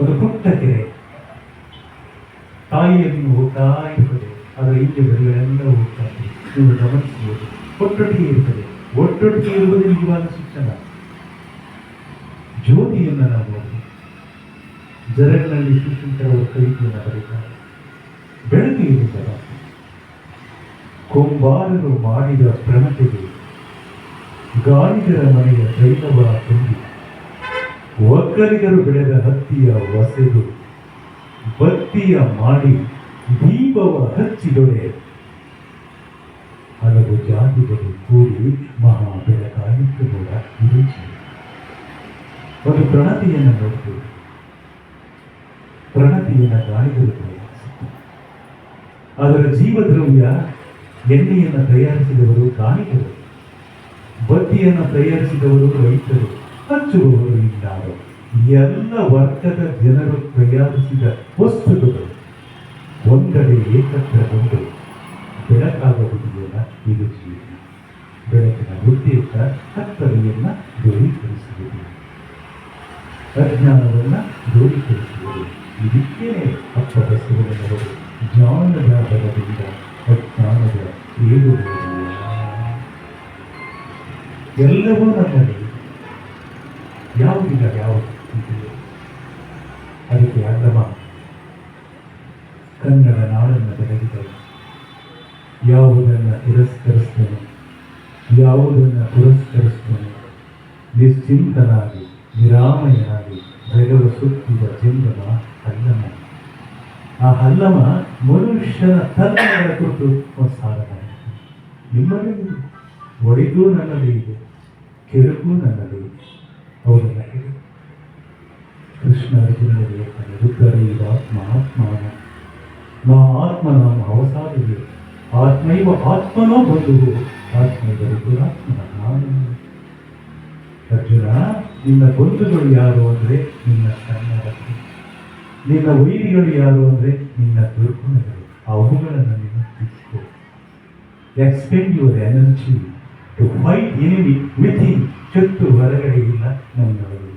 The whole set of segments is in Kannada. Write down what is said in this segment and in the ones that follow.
ಒಂದು ಪುಟ್ಟ ಕೆರೆ. ತಾಯಿಯನ್ನು ಹೋಗ್ತಾ ಇರ್ತದೆ ಅದರ ಹಿಂದೆ ಬರಿಗಳೆಲ್ಲ ಹೋಗ್ತಾ ಇದೆ ನೀವು ಗಮನಿಸಬಹುದು. ಒಟ್ಟೊಟ್ಟಿಗೆ ಇರ್ತದೆ ಒಟ್ಟೊಟ್ಟಿಗೆ ಇರುವುದು ನಿಜವಾದ ಶಿಕ್ಷಣ. ಜ್ಯೋತಿಯನ್ನು ನಾವು ಜರಗಳಲ್ಲಿ ಸುಶೀಂಕರವರು ಕವಿತೆಯನ್ನು ಬರೀತಾರೆ. ಬೆಳಕು ಇರುತ್ತಲ್ಲ ಕೊಂಬಾರರು ಮಾಡಿದ ಪ್ರಣತೆಗೆ ಗಾಳಿಗರ ಮನೆಯ ದೈವವ ತುಂಬಿ ಒಕ್ಕಲಿಗರು ಬೆಳೆದ ಹತ್ತಿಯ ಒಸೆದು ಬತ್ತಿಯ ಮಾಡಿ ದೀಪವ ಹಚ್ಚಿದೊಡೆ. ಹಲವು ಜಾತಿಗಳು ಕೂಡಿ ಮಹಾ ಬೆಳಕಾಯಿತು ಕೂಡ. ಒಂದು ಪ್ರಣತಿಯನ್ನು ನೋಡ್ತೀವಿ ಪ್ರಣತಿಯನ್ನು ಗಾಳಿಗಳು ಅದರ ಜೀವದ್ರವ್ಯ ಎಣ್ಣೆಯನ್ನು ತಯಾರಿಸಿದವರು ಕಾಣಿಕರು. ಬತ್ತಿಯನ್ನು ತಯಾರಿಸಿದವರು ರೈತರು, ಹಚ್ಚುವವರು ಇನ್ನಾರು ಎಲ್ಲ ವರ್ಗದ ಜನರು ತಯಾರಿಸಿದ ವಸ್ತುಗಳು ಒಂದೆಡೆ ಏಕತ್ರಗೊಂಡು ಬೆಳಕಾಗಬಹುದಿಲ್ಲ ಇದು ಜೀವನ. ಬೆಳಕಿನ ಉದ್ದೇಶ, ಕತ್ತಲೆಯನ್ನು ದೂರೀಕರಿಸುವುದು. ಅಜ್ಞಾನವನ್ನು ದೂರೀಕರಿಸುವುದು. ಇದಕ್ಕೇನೆ ಅಪ್ಪ ಬಸವಣ್ಣನವರು ಜ್ಞಾನದ ಬಲದಿಂದ ಅಜ್ಞಾನದ ಏಳು ಎಲ್ಲವೂ ನಮ್ಮಲ್ಲಿ ಯಾವುದಿಲ್ಲ ಯಾವುದು. ಅದಕ್ಕೆ ಅಲ್ಲಮ ಕನ್ನಡ ನಾಡನ್ನು ಬೆಳಗಿದನು ಯಾವುದನ್ನು ತಿರಸ್ಕರಿಸ್ತೇನೆ ಯಾವುದನ್ನು ಪುರಸ್ಕರಿಸ್ತೇನೆ ನಿಶ್ಚಿಂತನಾಗಿ ನಿರಾಮಯನಾಗಿ ಬೆಳಗಲು ಸುತ್ತಿದ ಜಂಗಮ ಹಲ್ಲಮ ಆ ಹಲ್ಲಮ ಮನುಷ್ಯನ ತನ್ನಗಳ ಕೊಟ್ಟು ಒಂದು ಸಾಧನ. ನಿಮ್ಮಲ್ಲಿ ಒಡೆಗೂ ನನ್ನಲ್ಲಿ ಇದೆ ಕೆರಗೂ ನನ್ನಲ್ಲಿ ಅವರೆಲ್ಲ ಹೇಳಿ ಕೃಷ್ಣ ಅರ್ಜುನರಿಗೆ ಹೇಳ್ತಾನೆ ರುದ್ರೈವ ಆತ್ಮಾತ್ಮಾನ ನಾ ಆತ್ಮ ನಮ್ಮ ಅವಸಾದಿಗೆ ಆತ್ಮೈವ ಆತ್ಮನೋ ಬಂಧುವು ಆತ್ಮೈವ ರುದ್ರಾತ್ಮನ ನಾನು ಅರ್ಜುನ ನಿನ್ನ ಬಂಧುಗಳು ಯಾರು ಅಂದರೆ ನಿನ್ನ ಕನ್ನಡಗಳು ನಿನ್ನ ವೈರಿಗಳು ಯಾರು ಅಂದರೆ ನಿನ್ನ ದುರ್ಗುಣಗಳು ಅವುಗಳನ್ನು ನೀನು ತಿಳ್ಕೊ expend your energy to fight enemy with him ಶತ್ರು ಹೊರಗಡೆ ಇಲ್ಲ ನನ್ನೊಳಗೆ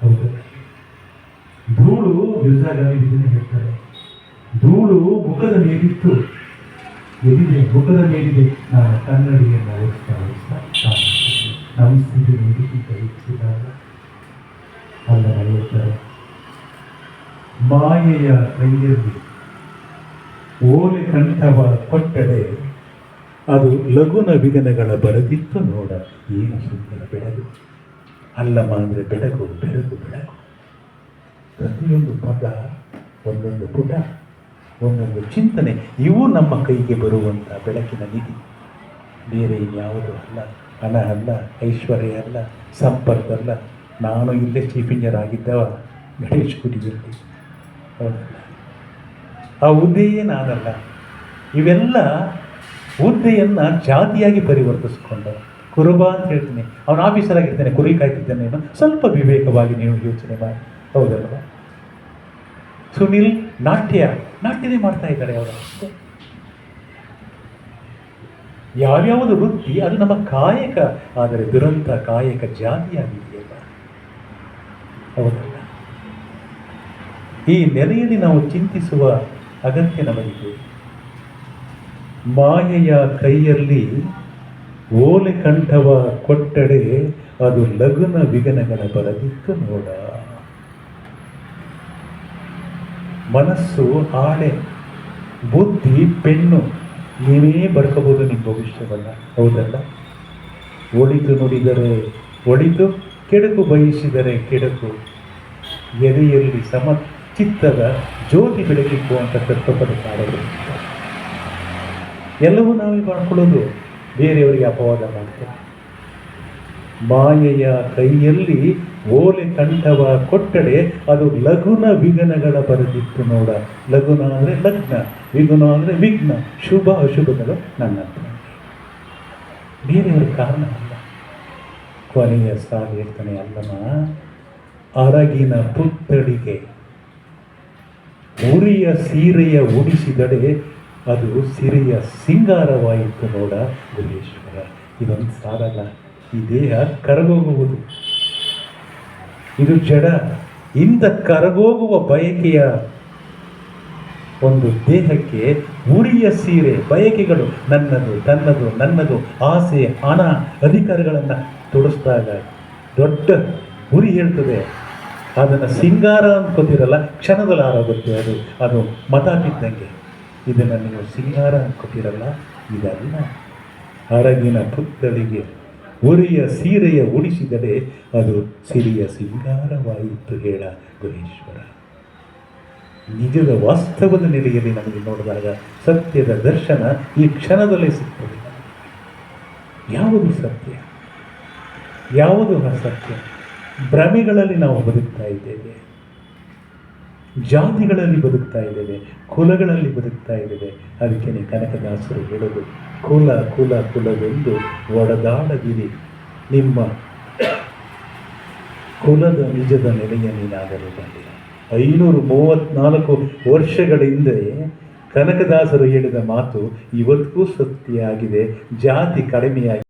ಹೌದು. ಧೂಳು ಬಿರುಸಾಗಾಮಿ ಇದನ್ನು ಹೇಳ್ತಾರೆ. ಧೂಳು ಮುಖದ ಮೇಲಿತ್ತು. ಎಲ್ಲಿದೆ? ಮುಖದ ಮೇಲಿದೆ. ನಾನು ಕನ್ನಡಿಯನ್ನು ಓಡಿಸ್ತಾ ಓಡಿಸ್ತಾ. ನಮ್ಮ ಸ್ಥಿತಿ ನೀಡಿಕ್ಕಿಂತ ಹೆಚ್ಚಿದಾಗ ಅಲ್ಲ ಹೇಳ್ತಾರೆ ಮಾಯೆಯ ಕೈಯಲ್ಲಿ ಓಲೆ ಕಂಠವ ಕೊಟ್ಟಡೆ ಅದು ಲಘುನ ವಿಘ್ನಗಳ ಬರದಿತ್ತು ನೋಡ. ಏನು ಸುಂದರ ಬೆಳಗು ಅಲ್ಲಮ್ಮ ಅಂದರೆ ಬೆಳಗು ಬೆಳಗು ಬೆಳಗು ಪ್ರತಿಯೊಂದು ಪದ, ಒಂದೊಂದು ಪುಟ, ಒಂದೊಂದು ಚಿಂತನೆ, ಇವು ನಮ್ಮ ಕೈಗೆ ಬರುವಂಥ ಬೆಳಕಿನ ನಿಧಿ. ಬೇರೆ ಇನ್ಯಾವುದೂ ಅಲ್ಲ. ಹಣ ಅಲ್ಲ, ಐಶ್ವರ್ಯ ಅಲ್ಲ, ಸಂಪರ್ಕ ಅಲ್ಲ. ನಾನು ಇಲ್ಲೇ ಚೀಫ್ ಇಂಜಿನಿಯರ್ ಆಗಿದ್ದವ. ಗಣೇಶ್ ಹೌದಲ್ಲ? ಆ ಹುದ್ದೆಯೇ ನಾನಲ್ಲ. ಇವೆಲ್ಲ ಹುದ್ದೆಯನ್ನು ಜಾತಿಯಾಗಿ ಪರಿವರ್ತಿಸ್ಕೊಂಡ ಕುರುಬ ಅಂತ ಹೇಳ್ತೀನಿ. ಅವನು ಆಫೀಸರ್ ಆಗಿರ್ತಾನೆ, ಕುರಿ ಕಾಯ್ತಿದ್ದಾನೆ ಸ್ವಲ್ಪ ವಿವೇಕವಾಗಿ ನೀವು ಯೋಚನೆ ಮಾಡಿ. ಹೌದಲ್ವ? ಸುನಿಲ್ ನಾಟ್ಯ, ನಾಟ್ಯನೇ ಮಾಡ್ತಾ ಇದ್ದಾರೆ ಅವರು. ಯಾವ್ಯಾವುದು ವೃತ್ತಿ, ಅದು ನಮ್ಮ ಕಾಯಕ, ಆದರೆ ದುರಂತ ಕಾಯಕ ಜಾತಿಯಾಗಿದೆಯಲ್ಲ ಹೌದಲ್ಲ? ಈ ನೆಲೆಯಲ್ಲಿ ನಾವು ಚಿಂತಿಸುವ ಅಗತ್ಯ ನಮಗಿದೆ. ಮಾಯೆಯ ಕೈಯಲ್ಲಿ ಓಲೆ ಕಂಠವ ಕೊಟ್ಟಡೆ ಅದು ಲಘುನ ವಿಘನಗಳ ಬರದಿಕ್ಕ ನೋಡ. ಮನಸ್ಸು ಆಳೆ ಬುದ್ಧಿ ಪೆಣ್ಣು ನೀವೇ ಬರ್ಕೋಬೋದು ನಿಮ್ಮ ಭವಿಷ್ಯವನ್ನ, ಹೌದಲ್ಲ? ಒಳಿತು ನುಡಿದರೆ ಒಳಿತು, ಕೆಡಕು ಬಯಸಿದರೆ ಕೆಡಕು. ಎದೆಯಲ್ಲಿ ಸಮ ಚಿತ್ತದ ಜ್ಯೋತಿ ಅಂತ ತತ್ವಪದ ಕಾಡಲು ಎಲ್ಲವೂ ನಾವೇ ಮಾಡ್ಕೊಳ್ಳೋದು. ಬೇರೆಯವರಿಗೆ ಅಪವಾದ ಮಾಡ್ತಾರೆ. ಮಾಯೆಯ ಕೈಯಲ್ಲಿ ಓಲೆ ಕಂಠವ ಕೊಟ್ಟಡೆ ಅದು ಲಘುನ ವಿಘ್ನಗಳ ಬರೆದಿತ್ತು ನೋಡ. ಲಘುನ ಅಂದರೆ ಲಗ್ನ, ವಿಘ್ನ ಅಂದರೆ ವಿಘ್ನ, ಶುಭ ಅಶುಭಗಳು ನನ್ನ ಬೇರೆಯವರ ಕಾರಣ ಅಲ್ಲ. ಕೊನೆಯ ಸಾಲು ಹೇಳ್ತಾನೆ, ಅಲ್ಲಮ್ಮ, ಅರಗಿನ ಪುತ್ತಳಿಗೆ ಉರಿಯ ಸೀರೆಯ ಉಡಿಸಿದಡೆ ಅದು ಸಿರಿಯ ಸಿಂಗಾರವಾಯಿತು ನೋಡ ಗುರೇಶ್ವರ ಇದೊಂದು ಸಾರಲ್ಲ, ಈ ದೇಹ ಕರಗೋಗುವುದು. ಇದು ಜಡ ಇಂಥ ಕರಗೋಗುವ ಬಯಕೆಯ ಒಂದು ದೇಹಕ್ಕೆ ಉರಿಯ ಸೀರೆ, ಬಯಕೆಗಳು, ನನ್ನದು, ತನ್ನದು, ನನ್ನದು, ಆಸೆ, ಹಣ, ಅಧಿಕಾರಗಳನ್ನು ತೊಡಸ್ದಾಗ ದೊಡ್ಡ ಉರಿ ಹೇಳ್ತದೆ. ಅದನ್ನು ಸಿಂಗಾರ ಅನ್ಕೋತಿರಲ್ಲ ಕ್ಷಣದಲ್ಲಿ ಆರೋಗುತ್ತೆ ಅದು ಅದು ಮತಾಪಿದ್ದಂಗೆ ಇದನ್ನು ನೀವು ಸಿಂಗಾರ ಅನ್ಕೋತಿರಲ್ಲ ಇದಲ್ಲ ಅರಗಿನ ಪುತ್ತಳಿಗೆ ಉರಿಯ ಸೀರೆಯ ಉಡಿಸಿದರೆ ಅದು ಸಿರಿಯ ಸಿಂಗಾರವಾಯಿತು ಹೇಳ ಗುಹೇಶ್ವರ. ನಿಜದ ವಾಸ್ತವದ ನೆಲೆಯಲ್ಲಿ ನಮಗೆ ನೋಡಿದಾಗ ಸತ್ಯದ ದರ್ಶನ ಈ ಕ್ಷಣದಲ್ಲೇ ಸಿಗ್ತದೆ. ಯಾವುದು ಸತ್ಯ? ಯಾವುದು ಅಸತ್ಯ? ಭ್ರಮೆಗಳಲ್ಲಿ ನಾವು ಬದುಕ್ತಾ ಇದ್ದೇವೆ. ಜಾತಿಗಳಲ್ಲಿ ಬದುಕ್ತಾ ಇದ್ದೇವೆ, ಕುಲಗಳಲ್ಲಿ ಬದುಕ್ತಾ ಇದ್ದೇವೆ. ಅದಕ್ಕೆ ಕನಕದಾಸರು ಹೇಳೋದು, ಕುಲ ಕುಲ, ಕುಲವೆಂದು ಒಡೆದಾಡದಿರಿ. ನಿಮ್ಮ ಕುಲದ ನಿಜದ ನೆಲೆಯ ನೀನಾಗಲು ಬಂದಿರ. ಐನೂರು ಮೂವತ್ನಾಲ್ಕು ವರ್ಷಗಳ ಹಿಂದೆ ಕನಕದಾಸರು ಹೇಳಿದ ಮಾತು ಇವತ್ತಿಗೂ ಸತ್ಯ ಆಗಿದೆ. ಜಾತಿ ಕಡಿಮೆಯಾಗಿ